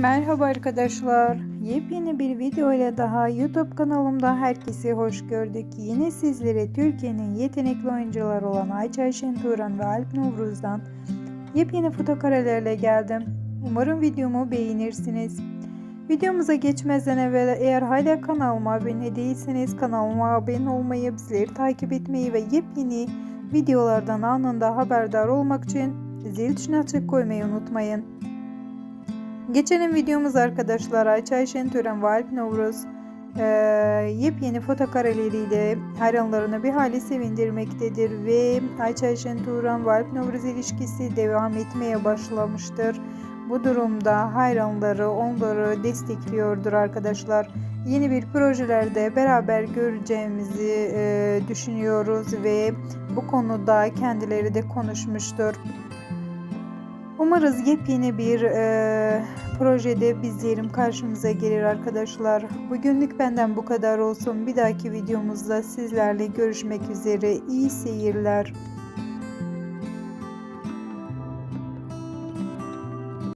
Merhaba arkadaşlar. Yepyeni bir video ile daha YouTube kanalımda herkesi hoş gördük. Yine sizlere Türkiye'nin yetenekli oyuncuları olan Ayça Şenturan ve Alp Novruz'dan yepyeni fotokarelerle geldim. Umarım videomu beğenirsiniz. Videomuza geçmezden evvel eğer hala kanalıma abone değilseniz kanalıma abone olmayı, bizleri takip etmeyi ve yepyeni videolardan anında haberdar olmak için zil tuşuna açık koymayı unutmayın. Geçelim videomuz arkadaşlar Ayça Şentören ve Alp Novruz eee, yepyeni fotokareleriyle hayranlarını bir hali sevindirmektedir ve Ayça Şentören ve Alp Novruz ilişkisi devam etmeye başlamıştır. Bu durumda hayranları onları destekliyordur arkadaşlar. Yeni bir projelerde beraber göreceğimizi eee, düşünüyoruz ve bu konuda kendileri de konuşmuştur. Umarız yepyeni bir eee, projede bizlerim karşımıza gelir arkadaşlar. Bugünlük benden bu kadar olsun. Bir dahaki videomuzda sizlerle görüşmek üzere. İyi seyirler.